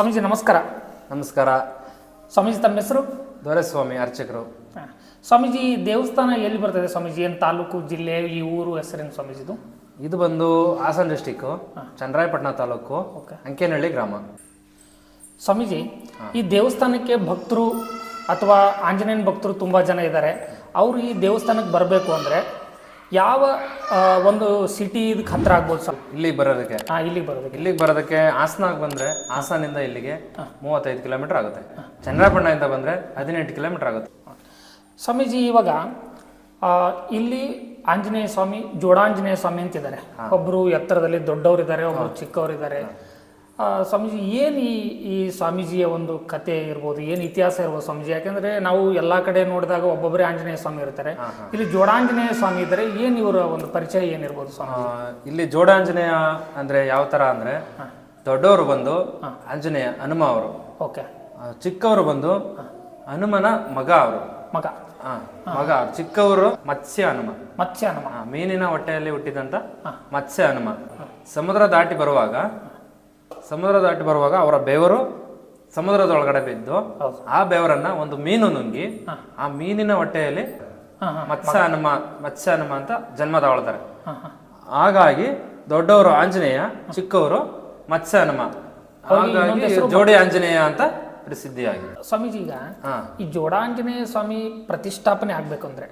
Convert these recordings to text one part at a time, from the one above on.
ಸ್ವಾಮೀಜಿ ನಮಸ್ಕಾರ. ನಮಸ್ಕಾರ. ಸ್ವಾಮೀಜಿ ತಮ್ಮ ಹೆಸರು? ದೊರೆಸ್ವಾಮಿ ಅರ್ಚಕರು. ಸ್ವಾಮೀಜಿ ದೇವಸ್ಥಾನ ಎಲ್ಲಿ ಬರ್ತದೆ ಸ್ವಾಮೀಜಿ? ಏನು ತಾಲೂಕು ಜಿಲ್ಲೆ ಈ ಊರು ಹೆಸರೇನು ಸ್ವಾಮೀಜಿದು? ಇದು ಬಂದು ಹಾಸನ ಡಿಸ್ಟಿಕ್ಕು ಚಂದ್ರಾಯಪಟ್ಟಣ ತಾಲೂಕು ಓಕೆ. ಅಂಕೇನಹಳ್ಳಿ ಗ್ರಾಮ. ಸ್ವಾಮೀಜಿ ಈ ದೇವಸ್ಥಾನಕ್ಕೆ ಭಕ್ತರು ಅಥವಾ ಆಂಜನೇಯನ ಭಕ್ತರು ತುಂಬ ಜನ ಇದ್ದಾರೆ. ಅವರು ಈ ದೇವಸ್ಥಾನಕ್ಕೆ ಬರಬೇಕು ಅಂದರೆ ಯಾವ ಒಂದು ಸಿಟಿ ಇದಕ್ಕೆ ಹತ್ರ ಆಗ್ಬೋದು ಸರ್? ಇಲ್ಲಿಗೆ ಬರೋದಕ್ಕೆ? ಹಾಂ ಇಲ್ಲಿಗೆ ಬರೋದಕ್ಕೆ. ಇಲ್ಲಿಗೆ ಬರೋದಕ್ಕೆ ಹಾಸನಾಗ ಬಂದರೆ ಹಾಸನಿಂದ ಇಲ್ಲಿಗೆ ಮೂವತ್ತೈದು ಕಿಲೋಮೀಟರ್ ಆಗುತ್ತೆ. ಚಂದ್ರಾಪಣ್ಣದಿಂದ ಬಂದರೆ ಹದಿನೆಂಟು ಕಿಲೋಮೀಟರ್ ಆಗುತ್ತೆ. ಸ್ವಾಮೀಜಿ ಇವಾಗ ಇಲ್ಲಿ ಆಂಜನೇಯ ಸ್ವಾಮಿ ಜೋಡಾಂಜನೇಯ ಸ್ವಾಮಿ ಅಂತಿದ್ದಾರೆ. ಒಬ್ಬರು ಎತ್ತರದಲ್ಲಿ ದೊಡ್ಡವರಿದ್ದಾರೆ ಒಬ್ಬರು ಚಿಕ್ಕವರಿದ್ದಾರೆ. ಸ್ವಾಮೀಜಿ ಏನು ಈ ಈ ಸ್ವಾಮೀಜಿಯ ಒಂದು ಕತೆ ಇರ್ಬೋದು? ಏನು ಇತಿಹಾಸ ಇರ್ಬೋದು ಸ್ವಾಮೀಜಿ? ಯಾಕೆಂದ್ರೆ ನಾವು ಎಲ್ಲ ಕಡೆ ನೋಡಿದಾಗ ಒಬ್ಬೊಬ್ಬರೇ ಆಂಜನೇಯ ಸ್ವಾಮಿ ಇರ್ತಾರೆ. ಇಲ್ಲಿ ಜೋಡಾಂಜನೇಯ ಸ್ವಾಮಿ ಇದ್ದಾರೆ ಏನು ಇವರ ಒಂದು ಪರಿಚಯ ಏನಿರ್ಬೋದು ಸ್ವಾಮಿ ಇಲ್ಲಿ ಜೋಡಾಂಜನೇಯ ಅಂದ್ರೆ ಯಾವ ತರ ಅಂದ್ರೆ ದೊಡ್ಡವರು ಬಂದು ಆಂಜನೇಯ ಹನುಮ ಅವರು. ಓಕೆ. ಚಿಕ್ಕವರು ಬಂದು ಹನುಮನ ಮಗ ಅವರು. ಮಗ. ಮಗ ಅವ್ರು. ಚಿಕ್ಕವರು ಮತ್ಸ್ಯ ಹನುಮ. ಮತ್ಸ್ಯ ಹನುಮ. ಮೀನಿನ ಹೊಟ್ಟೆಯಲ್ಲಿ ಹುಟ್ಟಿದಂತ ಮತ್ಸ್ಯ ಹನುಮ. ಸಮುದ್ರ ದಾಟಿ ಬರುವಾಗ ಸಮುದ್ರ ದಾಟಿ ಬರುವಾಗ ಅವರ ಬೆವರು ಸಮುದ್ರದೊಳಗಡೆ ಬಿದ್ದು ಆ ಬೆವರನ್ನ ಒಂದು ಮೀನು ನುಂಗಿ ಆ ಮೀನಿನ ಹೊಟ್ಟೆಯಲ್ಲಿ ಮತ್ಸ್ಯ ಹನುಮ ಮತ್ಸ್ಯ ಹನುಮ ಅಂತ ಜನ್ಮ ತಗೊಳ್ತಾರೆ ಹಾಗಾಗಿ ದೊಡ್ಡವರು ಆಂಜನೇಯ ಚಿಕ್ಕವರು ಮತ್ಸ್ಯ ಹನುಮ. ಹಾಗಾಗಿ ಜೋಡಿ ಆಂಜನೇಯ ಅಂತ ಪ್ರಸಿದ್ಧಿಯಾಗಿದೆ. ಸ್ವಾಮೀಜಿ ಈಗ ಈ ಜೋಡಾಂಜನೇಯ ಸ್ವಾಮಿ ಪ್ರತಿಷ್ಠಾಪನೆ ಆಗ್ಬೇಕು ಅಂದ್ರೆ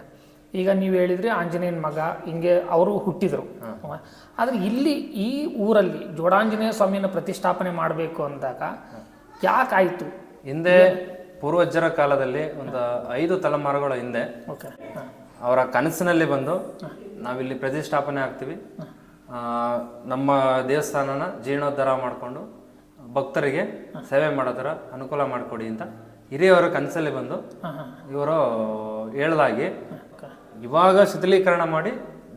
ಈಗ ನೀವು ಹೇಳಿದ್ರಿ ಆಂಜನೇಯನ ಮಗ ಹಿಂಗೆ ಅವರು ಹುಟ್ಟಿದ್ರು. ಆದರೆ ಇಲ್ಲಿ ಈ ಊರಲ್ಲಿ ಜೋಡಾಂಜನೇಯ ಸ್ವಾಮಿನ ಪ್ರತಿಷ್ಠಾಪನೆ ಮಾಡಬೇಕು ಅಂದಾಗ ಯಾಕಾಯಿತು ಹಿಂದೆ ಪೂರ್ವಜರ ಕಾಲದಲ್ಲಿ ಒಂದು ಐದು ತಲೆಮಾರುಗಳ ಹಿಂದೆ ಅವರ ಕನಸಿನಲ್ಲಿ ಬಂದು ನಾವಿಲ್ಲಿ ಪ್ರತಿಷ್ಠಾಪನೆ ಆಗ್ತೀವಿ. ನಮ್ಮ ದೇವಸ್ಥಾನನ ಜೀರ್ಣೋದ್ಧಾರ ಮಾಡಿಕೊಂಡು ಭಕ್ತರಿಗೆ ಸೇವೆ ಮಾಡೋದರ ಅನುಕೂಲ ಮಾಡಿಕೊಡಿ ಅಂತ ಹಿರಿಯವರ ಕನಸಲ್ಲಿ ಬಂದು ಇವರು ಹೇಳಲಾಗಿ ಇವಾಗ ಶಿಥಿಲೀಕರಣ ಮಾಡಿ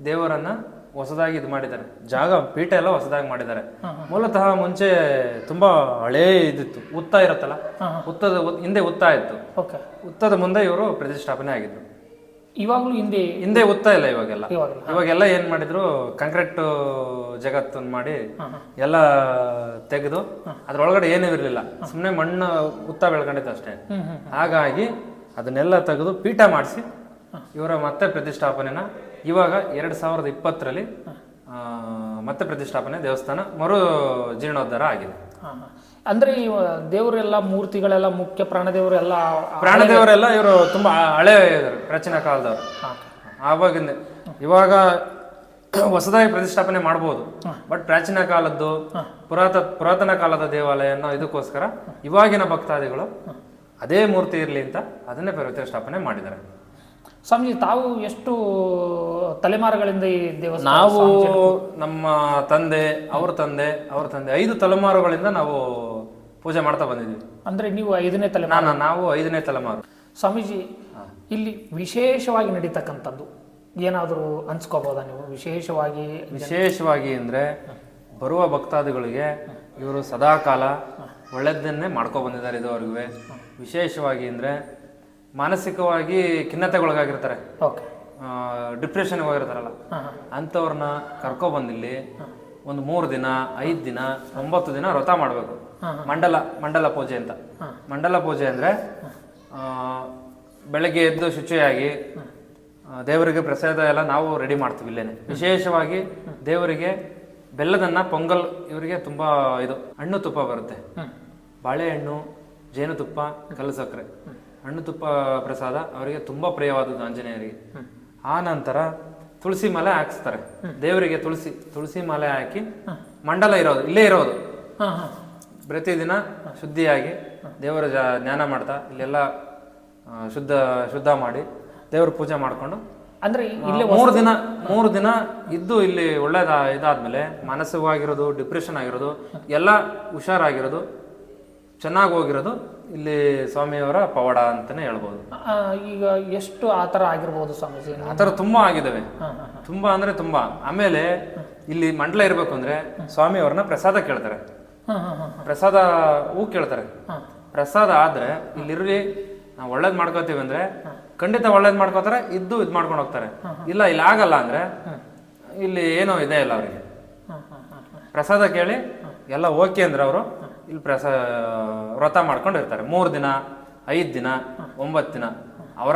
ದೇವರನ್ನ ಹೊಸದಾಗಿ ಇದು ಮಾಡಿದ್ದಾರೆ. ಜಾಗ ಪೀಠ ಎಲ್ಲ ಹೊಸದಾಗಿ ಮಾಡಿದ್ದಾರೆ. ಮೂಲತಃ ಮುಂಚೆ ತುಂಬಾ ಹಳೇ ಇದಿತ್ತು. ಉತ್ತ ಇರುತ್ತಲ್ಲ? ಉತ್ತದ ಉತ್- ಹಿಂದೆ ಉತ್ತ ಇತ್ತು. ಉತ್ತದ ಮುಂದೆ ಇವರು ಪ್ರತಿಷ್ಠಾಪನೆ ಆಗಿದ್ರು ಇವಾಗಲೂ ಹಿಂದೆ ಹಿಂದೆ ಉತ್ತ ಇಲ್ಲ ಇವಾಗೆಲ್ಲ. ಇವಾಗಲ್ಲ ಏನ್ ಮಾಡಿದ್ರು? ಕಾಂಕ್ರೀಟ್ ಜಗತ್ತನ್ನ ಮಾಡಿ ಎಲ್ಲ ತೆಗೆದು ಅದ್ರೊಳಗಡೆ ಏನೂ ಇರಲಿಲ್ಲ. ಸುಮ್ಮನೆ ಮಣ್ಣು ಉತ್ತ ಬೆಳ್ಕೊಂಡಿತ್ತು ಅಷ್ಟೇ. ಹಾಗಾಗಿ ಅದನ್ನೆಲ್ಲ ತೆಗೆದು ಪೀಠ ಮಾಡಿಸಿ ಇವರ ಮತ್ತೆ ಪ್ರತಿಷ್ಠಾಪನೆನ ಇವಾಗ ಎರಡು ಸಾವಿರದ ಇಪ್ಪತ್ತರಲ್ಲಿ ಮತ್ತೆ ಪ್ರತಿಷ್ಠಾಪನೆ ದೇವಸ್ಥಾನ ಮರು ಜೀರ್ಣೋದ್ಧಾರ ಆಗಿದೆ. ಅಂದ್ರೆ ಇವ ದೇವರೆಲ್ಲ ಮೂರ್ತಿಗಳೆಲ್ಲ ಮುಖ್ಯ ಪ್ರಾಣದೇವರೆಲ್ಲ ಪ್ರಾಣದೇವರೆಲ್ಲ ಇವರು ತುಂಬಾ ಹಳೆ ಪ್ರಾಚೀನ ಕಾಲದವರು. ಆವಾಗಿಂದ ಇವಾಗ ಹೊಸದಾಗಿ ಪ್ರತಿಷ್ಠಾಪನೆ ಮಾಡ್ಬೋದು. ಬಟ್ ಪ್ರಾಚೀನ ಕಾಲದ್ದು ಪುರಾತ ಪುರಾತನ ಕಾಲದ ದೇವಾಲಯ ಅನ್ನೋ ಇದಕ್ಕೋಸ್ಕರ ಇವಾಗಿನ ಭಕ್ತಾದಿಗಳು ಅದೇ ಮೂರ್ತಿ ಇರಲಿ ಅಂತ ಅದನ್ನೇ ಪ್ರತಿಷ್ಠಾಪನೆ ಮಾಡಿದ್ದಾರೆ. ಸ್ವಾಮೀಜಿ ತಾವು ಎಷ್ಟು ತಲೆಮಾರುಗಳಿಂದ ಈ ದೇವಸ್ಥಾನ ನಾವು ನಮ್ಮ ತಂದೆ ಅವ್ರ ತಂದೆ ಅವ್ರ ತಂದೆ ಐದು ತಲೆಮಾರುಗಳಿಂದ ನಾವು ಪೂಜೆ ಮಾಡ್ತಾ ಬಂದಿದ್ದೀವಿ. ಅಂದ್ರೆ ನೀವು ಐದನೇ ತಲೆಮಾರ? ನಾನು ನಾವು ಐದನೇ ತಲೆಮಾರು. ಸ್ವಾಮೀಜಿ ಇಲ್ಲಿ ವಿಶೇಷವಾಗಿ ನಡೀತಕ್ಕಂಥದ್ದು ಏನಾದರೂ ಅನ್ಸ್ಕೋಬೋದಾ ನೀವು? ವಿಶೇಷವಾಗಿ ವಿಶೇಷವಾಗಿ ಅಂದರೆ ಬರುವ ಭಕ್ತಾದಿಗಳಿಗೆ ಇವರು ಸದಾಕಾಲ ಒಳ್ಳೆಯದನ್ನೇ ಮಾಡ್ಕೊ ಬಂದಿದ್ದಾರೆ ಇದುವರೆಗೂ ವಿಶೇಷವಾಗಿ ಅಂದ್ರೆ ಮಾನಸಿಕವಾಗಿ ಖಿನ್ನತೆಗೊಳಗಾಗಿರ್ತಾರೆ. ಓಕೆ. ಡಿಪ್ರೆಷನ್ಗೆ ಹೋಗಿರ್ತಾರಲ್ಲ. ಅಂಥವ್ರನ್ನ ಕರ್ಕೊಬಂದಿಲ್ಲಿ ಒಂದು ಮೂರು ದಿನ ಐದು ದಿನ ಒಂಬತ್ತು ದಿನ ವ್ರತ ಮಾಡಬೇಕು. ಮಂಡಲ ಮಂಡಲ ಪೂಜೆ ಅಂತ. ಮಂಡಲ ಪೂಜೆ ಅಂದರೆ ಬೆಳಗ್ಗೆ ಎದ್ದು ಶುಚಿಯಾಗಿ ದೇವರಿಗೆ ಪ್ರಸಾದ ಎಲ್ಲ ನಾವು ರೆಡಿ ಮಾಡ್ತೀವಿ ಇಲ್ಲೇನೆ. ವಿಶೇಷವಾಗಿ ದೇವರಿಗೆ ಬೆಲ್ಲದನ್ನ ಪೊಂಗಲ್ ಇವರಿಗೆ ತುಂಬಾ ಇದು. ಹಣ್ಣು ತುಪ್ಪ ಬರುತ್ತೆ. ಬಾಳೆಹಣ್ಣು ಜೇನುತುಪ್ಪ ಕಲ್ಲು ಸಕ್ಕರೆ. ಹಣ್ಣು ತುಪ್ಪ ಪ್ರಸಾದ ಅವರಿಗೆ ತುಂಬಾ ಪ್ರಿಯವಾದದ್ದು ಆಂಜನೇಯರಿಗೆ. ಆ ನಂತರ ತುಳಸಿ ಮಾಲೆ ಹಾಕಿಸ್ತಾರೆ. ದೇವರಿಗೆ ತುಳಸಿ ತುಳಸಿ ಮಾಲೆ ಹಾಕಿ ಮಂಡಲ ಇರೋದು ಇಲ್ಲೇ ಇರೋದು. ಪ್ರತಿದಿನ ಶುದ್ಧಿಯಾಗಿ ದೇವರ ಜ- ಜ್ಞಾನ ಮಾಡ್ತಾ ಇಲ್ಲೆಲ್ಲ ಶುದ್ಧ ಶುದ್ಧ ಮಾಡಿ ದೇವ್ರ ಪೂಜೆ ಮಾಡಿಕೊಂಡು ಅಂದ್ರೆ ಇಲ್ಲಿ ಮೂರು ದಿನ ಮೂರು ದಿನ ಇದ್ದು ಇಲ್ಲಿ ಒಳ್ಳೇದ ಇದಾದ್ಮೇಲೆ ಮಾನಸಿಕವಾಗಿರೋದು ಡಿಪ್ರೆಷನ್ ಆಗಿರೋದು ಎಲ್ಲ ಹುಷಾರಾಗಿರೋದು ಚೆನ್ನಾಗಿ ಹೋಗಿರೋದು ಇಲ್ಲಿ ಸ್ವಾಮಿಯವರ ಪವಾಡ ಅಂತಾನೆ ಹೇಳ್ಬೋದು. ಆ, ಈಗ ಎಷ್ಟು ಆ ಥರ ಆಗಿರ್ಬೋದು ಸ್ವಾಮೀಜಿ? ಆ ಥರ ತುಂಬಾ ಆಗಿದ್ದಾವೆ. ತುಂಬಾ ಅಂದ್ರೆ ತುಂಬಾ. ಆಮೇಲೆ ಇಲ್ಲಿ ಮಂಡಲ ಇರಬೇಕು ಅಂದ್ರೆ ಸ್ವಾಮಿಯವ್ರನ್ನ ಪ್ರಸಾದ ಕೇಳ್ತಾರೆ. ಹಾಂ ಹಾಂ ಹಾಂ ಪ್ರಸಾದ ಹೂ ಕೇಳ್ತಾರೆ. ಪ್ರಸಾದ ಆದ್ರೆ ಇಲ್ಲಿರ್ರಿ ನಾವು ಒಳ್ಳೇದ್ ಮಾಡ್ಕೋತೀವಿ ಅಂದ್ರೆ ಖಂಡಿತ ಒಳ್ಳೇದ್ ಮಾಡ್ಕೋತಾರೆ ಇದ್ದು ಇದ್ ಮಾಡ್ಕೊಂಡು ಹೋಗ್ತಾರೆ. ಇಲ್ಲ ಇಲ್ಲಿ ಆಗಲ್ಲ ಅಂದ್ರೆ ಇಲ್ಲಿ ಏನೋ ಇದೆ ಇಲ್ಲ ಅವರಿಗೆ. ಹಾಂ ಹಾಂ ಹಾಂ ಪ್ರಸಾದ ಕೇಳಿ ಎಲ್ಲ ಓಕೆ ಅಂದ್ರೆ ಅವರು ಇಲ್ಲಿ ಪ್ರಸ ವ್ರತ ಮಾಡ್ಕೊಂಡು ಇರ್ತಾರೆ. ಮೂರು ದಿನ ಐದು ದಿನ ಒಂಬತ್ತು ದಿನ. ಅವರ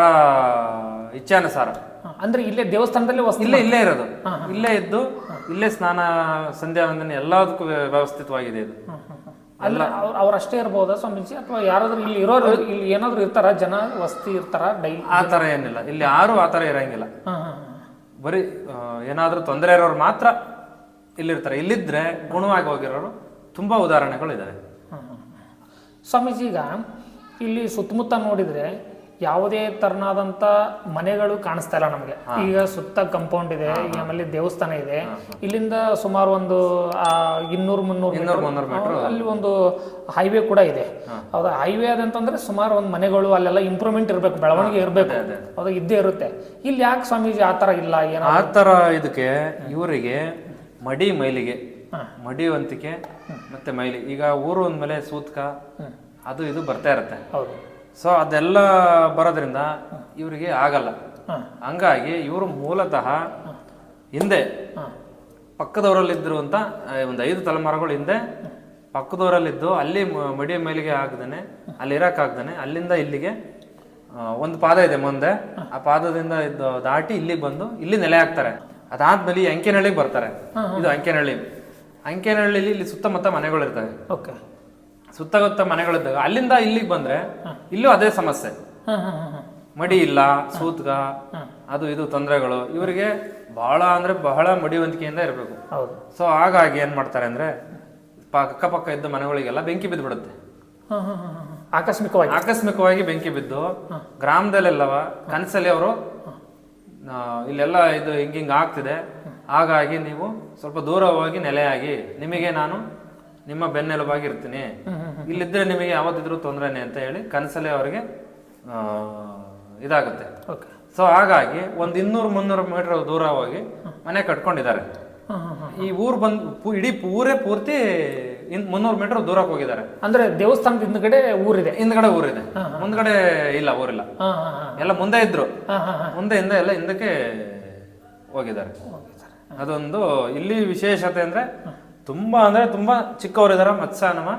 ಇಚ್ಛಾನುಸಾರ. ಅಂದ್ರೆ ಇಲ್ಲೇ ದೇವಸ್ಥಾನದಲ್ಲಿ ಇಲ್ಲೇ ಇಲ್ಲೇ ಇರೋದು. ಇಲ್ಲೇ ಇದ್ದು ಇಲ್ಲೇ ಸ್ನಾನ ಸಂಧ್ಯಾ ವಂದನೆ ಎಲ್ಲದಕ್ಕೂ ವ್ಯ- ವ್ಯವಸ್ಥಿತವಾಗಿದೆ ಇದು. ಅಲ್ಲ ಅವರಷ್ಟೇ ಅವ್ರಷ್ಟೇ ಇರ್ಬೋದಾ ಸ್ವಾಮೀಜಿ? ಅಥವಾ ಯಾರಾದ್ರೂ ಇಲ್ಲಿ ಇರೋರು ಇಲ್ಲಿ ಏನಾದ್ರು ಇರ್ತಾರ? ಜನ ವಸ್ತಿ ಇರ್ತಾರ? ಡೈಲಿ? ಆ ಥರ ಏನಿಲ್ಲ. ಇಲ್ಲಿ ಯಾರು ಆ ಥರ ಇರಂಗಿಲ್ಲ. ಬರೀ ಏನಾದ್ರೂ ತೊಂದರೆ ಇರೋರು ಮಾತ್ರ ಇಲ್ಲಿರ್ತಾರೆ. ಇಲ್ಲಿದ್ರೆ ಗುಣವಾಗಿ ಹೋಗಿರೋರು ತುಂಬಾ ಉದಾಹರಣೆಗಳು ಇದಾವೆ ಸ್ವಾಮೀಜಿ ಈಗ ಇಲ್ಲಿ ಸುತ್ತಮುತ್ತ ನೋಡಿದ್ರೆ ಯಾವುದೇ ತರನಾದಂಥ ಮನೆಗಳು ಕಾಣಿಸ್ತಾ ಇಲ್ಲ ನಮಗೆ. ಈಗ ಸುತ್ತ ಕಂಪೌಂಡ್ ಇದೆ ಈಗ ಆಮೇಲೆ ದೇವಸ್ಥಾನ ಇದೆ. ಇಲ್ಲಿಂದ ಸುಮಾರು ಒಂದು ಇನ್ನೂರು ಮುನ್ನೂರು ಇನ್ನೂರು ಮುನ್ನೂರು ಮೀಟರ್. ಅಲ್ಲಿ ಒಂದು ಹೈವೇ ಕೂಡ ಇದೆ. ಹೌದಾ ಹೈವೇ ಅದಂತಂದ್ರೆ ಸುಮಾರು ಒಂದು ಮನೆಗಳು ಅಲ್ಲೆಲ್ಲ ಇಂಪ್ರೂವ್ಮೆಂಟ್ ಇರಬೇಕು ಬೆಳವಣಿಗೆ ಇರಬೇಕು. ಅದು ಇದ್ದೇ ಇರುತ್ತೆ. ಇಲ್ಲಿ ಯಾಕೆ ಸ್ವಾಮೀಜಿ ಆ ಥರ ಇಲ್ಲ ಏನೋ ಆ ಥರ ಇದಕ್ಕೆ ಇವರಿಗೆ ಮಡಿ ಮೈಲಿಗೆ ಮಡಿವಂತಿಕೆ ಮತ್ತೆ ಮೈಲಿ. ಈಗ ಊರು ಅಂದಮೇಲೆ ಸೂತ್ಕ ಅದು ಇದು ಬರ್ತಾ ಇರುತ್ತೆ. ಹೌದು. ಸೊ ಅದೆಲ್ಲ ಬರೋದ್ರಿಂದ ಇವರಿಗೆ ಆಗಲ್ಲ. ಹಂಗಾಗಿ ಇವರು ಮೂಲತಃ ಹಿಂದೆ ಪಕ್ಕದವರಲ್ಲಿದ್ದರು ಅಂತ ಒಂದು ಐದು ತಲೆಮಾರುಗಳು ಹಿಂದೆ ಪಕ್ಕದವರಲ್ಲಿದ್ದು ಅಲ್ಲಿ ಮಡಿಯ ಮೇಲಿಗೆ ಆಗದೇನೆ ಅಲ್ಲಿ ಇರೋಕ್ಕಾಗ್ದೇನೆ ಅಲ್ಲಿಂದ ಇಲ್ಲಿಗೆ ಒಂದು ಪಾದ ಇದೆ ಮುಂದೆ. ಆ ಪಾದದಿಂದ ದಾಟಿ ಇಲ್ಲಿಗೆ ಬಂದು ಇಲ್ಲಿ ನೆಲೆ ಹಾಕ್ತಾರೆ ಅದಾದ್ಮೇಲೆ ಈ ಅಂಕೆನಹಳ್ಳಿಗೆ ಬರ್ತಾರೆ. ಇದು ಅಂಕೆನಹಳ್ಳಿ. ಅಂಕೆನಹಳ್ಳಿಲಿ ಇಲ್ಲಿ ಸುತ್ತಮುತ್ತ ಮನೆಗಳಿರ್ತವೆ ಓಕೆ. ಸುತ್ತಮುತ್ತ ಮನೆಗಳಿದ್ದಾಗ ಅಲ್ಲಿಂದ ಇಲ್ಲಿಗೆ ಬಂದ್ರೆ ಇಲ್ಲೂ ಅದೇ ಸಮಸ್ಯೆ. ಮಡಿ ಇಲ್ಲ ಸೂತ್ಗ ಅದು ಇದು ತೊಂದರೆಗಳು ಇವರಿಗೆ ಬಹಳ ಅಂದ್ರೆ ಬಹಳ ಮಡಿವಂತಿಕೆಯಿಂದ ಇರಬೇಕು. ಸೊ ಹಾಗಾಗಿ ಏನ್ ಮಾಡ್ತಾರೆ ಅಂದ್ರೆ ಅಕ್ಕಪಕ್ಕ ಇದ್ದ ಮನೆಗಳಿಗೆಲ್ಲ ಬೆಂಕಿ ಬಿದ್ದು ಬಿಡುತ್ತೆ ಆಕಸ್ಮಿಕವಾಗಿ. ಆಕಸ್ಮಿಕವಾಗಿ ಬೆಂಕಿ ಬಿದ್ದು ಗ್ರಾಮದಲ್ಲೆಲ್ಲವ ಕನಸಲ್ಲಿ ಅವರು ಇಲ್ಲೆಲ್ಲ ಇದು ಹಿಂಗಿಂಗ್ ಹಿಂಗ್ ಆಗ್ತಿದೆ. ಹಾಗಾಗಿ ನೀವು ಸ್ವಲ್ಪ ದೂರವಾಗಿ ಹೋಗಿ ನೆಲೆಯಾಗಿ ನಿಮಗೆ ನಾನು ನಿಮ್ಮ ಬೆನ್ನೆಲುಬಾಗಿ ಇರ್ತೀನಿ ಇಲ್ಲಿದ್ರೆ ನಿಮಗೆ ಯಾವತ್ತಿದ್ರೂ ತೊಂದರೆನೆ ಅಂತ ಹೇಳಿ ಕನಸಲ್ಲೇ ಅವರಿಗೆ ಇದಾಗುತ್ತೆ. ಓಕೆ. ಸೊ ಹಾಗಾಗಿ ಒಂದು ಇನ್ನೂರು ಮುನ್ನೂರು ಮೀಟರ್ ದೂರ ಹೋಗಿ ಮನೆ ಕಟ್ಕೊಂಡಿದ್ದಾರೆ. ಈ ಊರು ಬಂದು ಇಡೀ ಊರೇ ಪೂರ್ತಿ ಮುನ್ನೂರು ಮೀಟರ್ ದೂರಕ್ಕೆ ಹೋಗಿದ್ದಾರೆ. ಅಂದ್ರೆ ದೇವಸ್ಥಾನದ ಹಿಂದ್ಗಡೆ ಊರಿದೆ? ಹಿಂದ್ಗಡೆ ಊರಿದೆ. ಮುಂದ್ಗಡೆ ಇಲ್ಲ ಊರಿಲ್ಲ. ಎಲ್ಲ ಮುಂದೆ ಇದ್ರು. ಹಾಂ ಹಾಂ ಹಾಂ ಮುಂದೆ ಹಿಂದೆ ಎಲ್ಲ ಹಿಂದಕ್ಕೆ ಹೋಗಿದ್ದಾರೆ. ಅದೊಂದು ಇಲ್ಲಿ ವಿಶೇಷತೆ ಅಂದ್ರೆ ತುಂಬಾ ಅಂದ್ರೆ ತುಂಬಾ ಚಿಕ್ಕವರಿದಾರ ಮತ್ಸ್ಯಾನಮ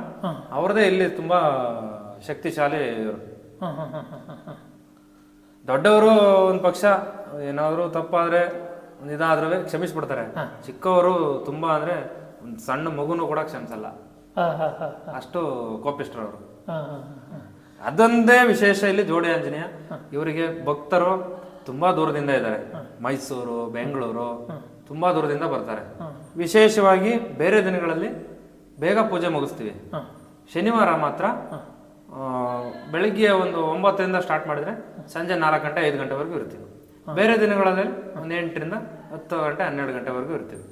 ಅವ್ರದೇ ಇಲ್ಲಿ ತುಂಬಾ ಶಕ್ತಿಶಾಲಿ ಇವರು. ದೊಡ್ಡವರು ಒಂದ್ ಪಕ್ಷ ಏನಾದ್ರು ತಪ್ಪಾದ್ರೆ ಇದಾದ್ರೂ ಕ್ಷಮಿಸ್ಬಿಡ್ತಾರೆ. ಚಿಕ್ಕವರು ತುಂಬಾ ಅಂದ್ರೆ ಒಂದ್ ಸಣ್ಣ ಮಗುನು ಕೂಡ ಕ್ಷಮಿಸಲ್ಲ. ಅಷ್ಟು ಕೋಪಿಸ್ಟ್ರವರು ಅದೊಂದೇ ವಿಶೇಷ ಇಲ್ಲಿ ಜೋಡಿ ಆಂಜನೇಯ. ಇವರಿಗೆ ಭಕ್ತರು ತುಂಬಾ ದೂರದಿಂದ ಇದ್ದಾರೆ. ಮೈಸೂರು ಬೆಂಗಳೂರು ತುಂಬಾ ದೂರದಿಂದ ಬರ್ತಾರೆ. ವಿಶೇಷವಾಗಿ ಬೇರೆ ದಿನಗಳಲ್ಲಿ ಬೇಗ ಪೂಜೆ ಮುಗಿಸ್ತೀವಿ. ಶನಿವಾರ ಮಾತ್ರ ಬೆಳಗ್ಗೆ ಒಂದು ಒಂಬತ್ತರಿಂದ ಸ್ಟಾರ್ಟ್ ಮಾಡಿದ್ರೆ ಸಂಜೆ ನಾಲ್ಕು ಗಂಟೆ ಐದು ಗಂಟೆವರೆಗೂ ಇರ್ತೀವಿ. ಬೇರೆ ದಿನಗಳಲ್ಲಿ ಒಂದು ಎಂಟರಿಂದ ಹತ್ತು ಗಂಟೆ ಹನ್ನೆರಡು ಗಂಟೆವರೆಗೂ ಇರ್ತೀವಿ.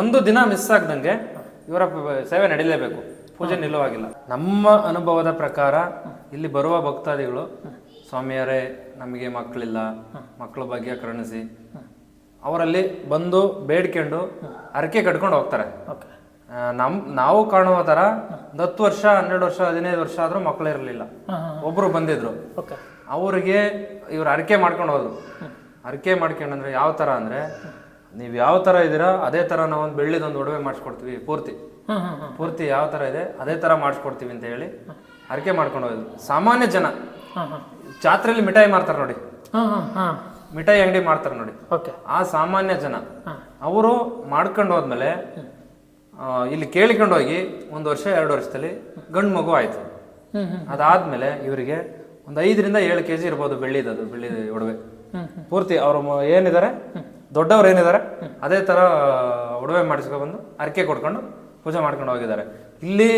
ಒಂದು ದಿನ ಮಿಸ್ ಆಗ್ದಂಗೆ ಇವರ ಸೇವೆ ನಡೀಲೇಬೇಕು. ಪೂಜೆ ನಿಲ್ಲುವಾಗಿಲ್ಲ ನಮ್ಮ ಅನುಭವದ ಪ್ರಕಾರ ಇಲ್ಲಿ ಬರುವ ಭಕ್ತಾದಿಗಳು ಸ್ವಾಮಿಯರೇ ನಮಗೆ ಮಕ್ಕಳಿಲ್ಲ ಮಕ್ಕಳ ಬಗ್ಗೆ ಕರುಣಿಸಿ ಅವರಲ್ಲಿ ಬಂದು ಬೇಡ್ಕೊಂಡು ಹರಕೆ ಕಟ್ಕೊಂಡು ಹೋಗ್ತಾರೆ. ನಮ್ ನಾವು ಕಾಣುವ ತರ ಒಂದು ಹತ್ತು ವರ್ಷ ಹನ್ನೆರಡು ವರ್ಷ ಹದಿನೈದು ವರ್ಷ ಆದ್ರೂ ಮಕ್ಕಳು ಇರಲಿಲ್ಲ. ಒಬ್ರು ಬಂದಿದ್ರು. ಅವ್ರಿಗೆ ಇವ್ರು ಹರಕೆ ಮಾಡ್ಕೊಂಡು ಹೋದ್ರು. ಹರಕೆ ಮಾಡ್ಕೊಂಡಂದ್ರೆ ಯಾವ ತರ ಅಂದ್ರೆ ನೀವು ಯಾವ ತರ ಇದ್ದೀರಾ ಅದೇ ತರ ನಾವು ಒಂದು ಬೆಳ್ಳಿದೊಂದು ಒಡವೆ ಮಾಡಿಸ್ಕೊಡ್ತೀವಿ ಪೂರ್ತಿ. ಪೂರ್ತಿ ಯಾವ ತರ ಇದೆ ಅದೇ ತರ ಮಾಡಿಸ್ಕೊಡ್ತೀವಿ ಅಂತ ಹೇಳಿ ಹರಕೆ ಮಾಡ್ಕೊಂಡು ಹೋದ್ರು. ಸಾಮಾನ್ಯ ಜನ ಜಾತ್ರೆಯಲ್ಲಿ ಮಿಠಾಯಿ ಮಾರ್ತಾರೆ ನೋಡಿ. ಮಿಠಾಯಿ ಅಂಗಡಿ ಮಾಡ್ತಾರೆ ನೋಡಿ. ಓಕೆ. ಆ ಸಾಮಾನ್ಯ ಜನ ಅವರು ಮಾಡ್ಕೊಂಡು ಹೋದ್ಮೇಲೆ ಇಲ್ಲಿ ಕೇಳಿಕೊಂಡು ಹೋಗಿ ಒಂದು ವರ್ಷ ಎರಡು ವರ್ಷದಲ್ಲಿ ಗಂಡು ಮಗು ಆಯಿತು. ಅದಾದ್ಮೇಲೆ ಇವರಿಗೆ ಒಂದು ಐದರಿಂದ ಏಳು ಕೆ ಜಿ ಇರ್ಬೋದು ಬೆಳ್ಳಿದದು ಬೆಳ್ಳಿ ಒಡವೆ. ಪೂರ್ತಿ ಅವರು ಏನಿದ್ದಾರೆ? ದೊಡ್ಡವ್ರು ಏನಿದ್ದಾರೆ? ಅದೇ ತರ ಒಡವೆ ಮಾಡಿಸ್ಕೊಬಂದು ಅರಕೆ ಕೊಡ್ಕೊಂಡು ಪೂಜೆ ಮಾಡ್ಕೊಂಡು ಹೋಗಿದ್ದಾರೆ. ಇಲ್ಲಿ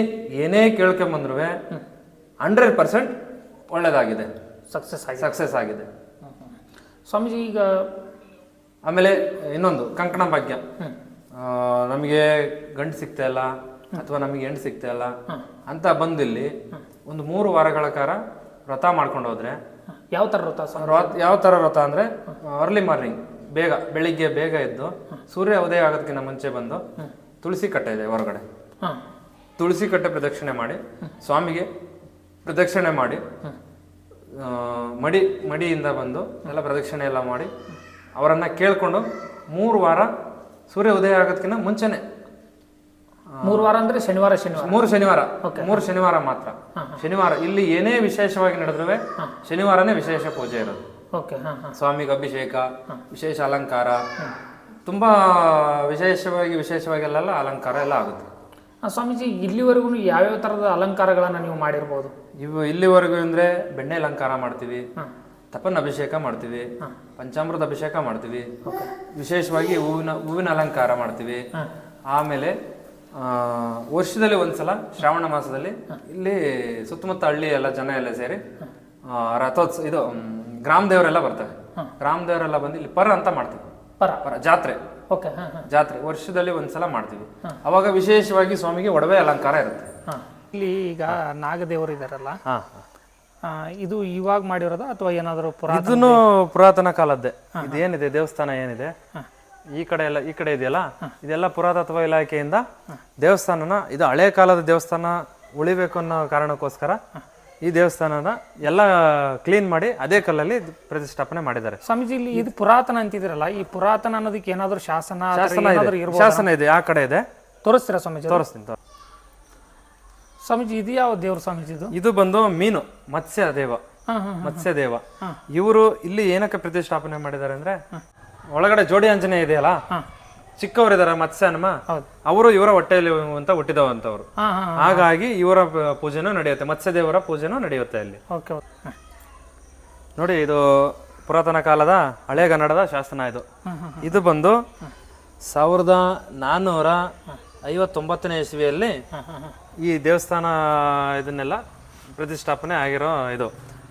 ಏನೇ ಕೇಳ್ಕೊಂಬಂದ್ರು ಹಂಡ್ರೆಡ್ ಪರ್ಸೆಂಟ್ ಒಳ್ಳೇದಾಗಿದೆ. ಸಕ್ಸಸ್ ಆಗಿದೆ. ಸಕ್ಸಸ್ ಆಗಿದೆ. ಸ್ವಾಮೀಜಿ ಈಗ ಆಮೇಲೆ ಇನ್ನೊಂದು ಕಂಕಣ ಭಾಗ್ಯ. ನಮಗೆ ಗಂಡು ಸಿಗ್ತಾ ಇಲ್ಲ ಅಥವಾ ನಮಗೆ ಹೆಣ್ಣು ಸಿಗ್ತಾ ಇಲ್ಲ ಅಂತ ಬಂದಿಲ್ಲಿ ಒಂದು ಮೂರು ವಾರಗಳ ಕಾಲ ವ್ರತ ಮಾಡ್ಕೊಂಡು ಹೋದ್ರೆ ಯಾವ ಥರ ವ್ರತ ಯಾವ ಥರ ವ್ರತ ಅಂದರೆ ಅರ್ಲಿ ಮಾರ್ನಿಂಗ್ ಬೇಗ ಬೆಳಿಗ್ಗೆ ಬೇಗ ಎದ್ದು ಸೂರ್ಯ ಉದಯ ಆಗೋದಕ್ಕಿಂತ ಮುಂಚೆ ಬಂದು ತುಳಸಿ ಕಟ್ಟೆ ಇದೆ ಹೊರಗಡೆ. ತುಳಸಿ ಕಟ್ಟೆ ಪ್ರದಕ್ಷಿಣೆ ಮಾಡಿ ಸ್ವಾಮಿಗೆ ಪ್ರದಕ್ಷಿಣೆ ಮಾಡಿ ಮಡಿ ಮಡಿಯಿಂದ ಬಂದು ಎಲ್ಲ ಪ್ರದಕ್ಷಿಣೆ ಎಲ್ಲ ಮಾಡಿ ಅವರನ್ನು ಕೇಳಿಕೊಂಡು ಮೂರು ವಾರ ಸೂರ್ಯ ಉದಯ ಆಗೋದಕ್ಕಿಂತ ಮುಂಚೆನೆ ಮೂರು ವಾರ ಅಂದ್ರೆ ಶನಿವಾರ ಶನಿವಾರ. ಮೂರು ಶನಿವಾರ ಮೂರು ಶನಿವಾರ ಮಾತ್ರ. ಶನಿವಾರ ಇಲ್ಲಿ ಏನೇ ವಿಶೇಷವಾಗಿ ನಡೆದ್ರೆ ಶನಿವಾರನೇ ವಿಶೇಷ ಪೂಜೆ ಇರೋದು. ಸ್ವಾಮಿಗೆ ಅಭಿಷೇಕ ವಿಶೇಷ ಅಲಂಕಾರ ತುಂಬಾ ವಿಶೇಷವಾಗಿ ವಿಶೇಷವಾಗೆಲ್ಲ ಅಲಂಕಾರ ಎಲ್ಲ ಆಗುತ್ತೆ. ಸ್ವಾಮೀಜಿ ಇಲ್ಲಿವರೆಗೂ ಯಾವ್ಯಾವ ಥರದ ಅಲಂಕಾರಗಳನ್ನು ನೀವು ಮಾಡಿರ್ಬೋದು? ಇವು ಇಲ್ಲಿವರೆಗೂ ಅಂದ್ರೆ ಬೆಣ್ಣೆ ಅಲಂಕಾರ ಮಾಡ್ತೀವಿ ತಪನ್ ಅಭಿಷೇಕ ಮಾಡ್ತೀವಿ ಪಂಚಾಮೃತ ಅಭಿಷೇಕ ಮಾಡ್ತೀವಿ ವಿಶೇಷವಾಗಿ ಹೂವಿನ ಹೂವಿನ ಅಲಂಕಾರ ಮಾಡ್ತೀವಿ. ಆಮೇಲೆ ಆ, ವರ್ಷದಲ್ಲಿ ಒಂದ್ಸಲ ಶ್ರಾವಣ ಮಾಸದಲ್ಲಿ ಇಲ್ಲಿ ಸುತ್ತಮುತ್ತ ಹಳ್ಳಿ ಎಲ್ಲ ಜನ ಎಲ್ಲ ಸೇರಿ ಆ, ರಥೋತ್ಸವ ಇದು ಗ್ರಾಮ ದೇವರೆಲ್ಲ ಬರ್ತಾರೆ ಗ್ರಾಮ ದೇವರೆಲ್ಲ ಬಂದು ಇಲ್ಲಿ ಪರ ಅಂತ ಮಾಡ್ತೀವಿ. ಪರ ಪರ ಜಾತ್ರೆ. ಓಕೆ ಹಾಂ ಹಾಂ. ಜಾತ್ರೆ ವರ್ಷದಲ್ಲಿ ಒಂದ್ಸಲ ಮಾಡ್ತೀವಿ. ಅವಾಗ ವಿಶೇಷವಾಗಿ ಸ್ವಾಮಿಗೆ ಒಡವೆ ಅಲಂಕಾರ ಇರುತ್ತೆ. ಇಲ್ಲಿ ಈಗ ನಾಗದೇವರು ಇದಾರಲ್ಲ ಹಾ ಇದು ಇವಾಗ ಮಾಡಿರೋದ ಅಥವಾ ಏನಾದರೂ ಪುರಾತನ ಇದನ್ನು ಪುರಾತನ ಕಾಲದ್ದೇ. ಇದೇನಿದೆ ದೇವಸ್ಥಾನ ಏನಿದೆ? ಈ ಕಡೆ ಎಲ್ಲ ಈ ಕಡೆ ಇದೆಯಲ್ಲ? ಇದೆಲ್ಲ ಪುರಾತತ್ವ ಇಲಾಖೆಯಿಂದ ದೇವಸ್ಥಾನನ ಇದು ಹಳೆ ಕಾಲದ ದೇವಸ್ಥಾನ ಉಳಿಬೇಕು ಅನ್ನೋ ಕಾರಣಕ್ಕೋಸ್ಕರ ಈ ದೇವಸ್ಥಾನನ ಎಲ್ಲ ಕ್ಲೀನ್ ಮಾಡಿ ಅದೇ ಕಲ್ಲಲ್ಲಿ ಪ್ರತಿಷ್ಠಾಪನೆ ಮಾಡಿದ್ದಾರೆ. ಸ್ವಾಮೀಜಿ ಇಲ್ಲಿ ಇದು ಪುರಾತನ ಅಂತಿದ್ರಲ್ಲ ಈ ಪುರಾತನ ಅನ್ನೋದಕ್ಕೆ ಏನಾದರೂ ಶಾಸನ ಶಾಸನ ಏನಾದರೂ ಇದೆ. ಇರ್ಬೋದು? ಶಾಸನ ಇದೆ ಆ ಕಡೆ ಇದೆ. ತೋರಿಸ್ತೀರಾ ಸ್ವಾಮೀಜಿ ತೋರಿಸ್ತೀನಿ ತೋರಿಸ್ತೀನಿ. ಸ್ವಾಮೀಜಿ ಇದು ಯಾವ ದೇವ್ರ ಸ್ವಾಮೀಜಿ ಇದು? ಇದು ಬಂದು ಮೀನು ಮತ್ಸ್ಯ ದೇವ. ಹಾಂ ಹಾಂ ಮತ್ಸ್ಯ ದೇವ. ಇವರು ಇಲ್ಲಿ ಏನಕ್ಕೆ ಪ್ರತಿಷ್ಠಾಪನೆ ಮಾಡಿದ್ದಾರೆ ಅಂದ್ರೆ ಒಳಗಡೆ ಜೋಡಿ ಆಂಜನೇಯ ಇದೆಯಲ್ಲ ಚಿಕ್ಕವರಿದ್ದಾರೆ ಮತ್ಸ್ಯ ಹನುಮ ಅವರು ಇವರ ಹೊಟ್ಟೆಯಲ್ಲಿ ಅಂತ ಹುಟ್ಟಿದವಂತವ್ರು. ಹಾಗಾಗಿ ಇವರ ಪೂಜೆನೂ ನಡೆಯುತ್ತೆ ಮತ್ಸ್ಯದೇವರ ಪೂಜೆನೂ ನಡೆಯುತ್ತೆ ಅಲ್ಲಿ. ನೋಡಿ ಇದು ಪುರಾತನ ಕಾಲದ ಹಳೆಗನ್ನಡದ ಶಾಸನ ಇದು. ಇದು ಬಂದು ಸಾವಿರದ ನಾನ್ನೂರ ಐವತ್ತೊಂಬತ್ತನೇ ಇಸ್ವಿಯಲ್ಲಿ ಈ ದೇವಸ್ಥಾನ ಇದನ್ನೆಲ್ಲ ಪ್ರತಿಷ್ಠಾಪನೆ ಆಗಿರೋ ಇದು.